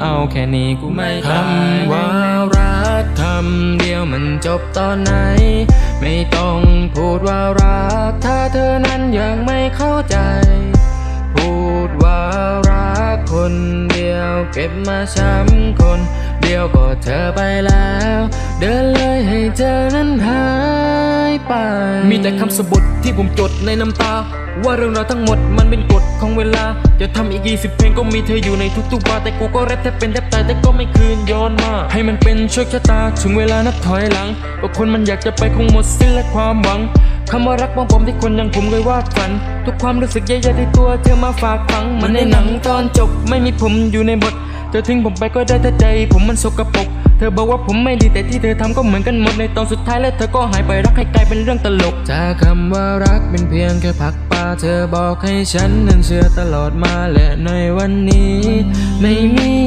เอาแค่นี้กูไม่คำว่ารักคำเดียวมันจบตอนไหน ไม่ต้องพูดว่ารัก ถ้าเธอนั้นยังไม่เข้าใจ พูดว่ารักคนเดียว เก็บมาช้ำคน เดียวก็เธอไปแล้ว เดินเลยให้เธอนั้นหาย มีแต่คำสบทที่ผมจดในน้ำตา ว่าเรื่องราวทั้งหมดมันเป็นกฎของเวลา จะทำอีก20เพลงก็มีเธออยู่ในทุกๆวันแต่กูก็แรปแทบเป็นแทบตายแต่ก็ไม่คืนย้อนมา ให้มันเป็นโชคชะตาถึงเวลานับถอยหลังก็คนมันอยากจะไปคงหมดสิ้นและความหวังคำว่ารักของผมที่คนอย่างผมเคยวาดฝัน ทุกความรู้สึกแย่ๆที่ตัวเธอมาฝากฝังมันในหนังตอนจบไม่มีผมอยู่ในบทเธอทิ้งผมไปก็ได้แต่ใจ ผมมันสกปรก เธอบอกว่าผมไม่ดีแต่ที่เธอทำก็เหมือนกันหมดในตอนสุดท้ายและเธอก็หายไปรักให้กลายเป็นเรื่องตลก จากคำว่ารักเป็นเพียงแค่ผักปลาเธอบอกให้ฉันนั้นเชื่อตลอดมาและในวันนี้ ไม่มี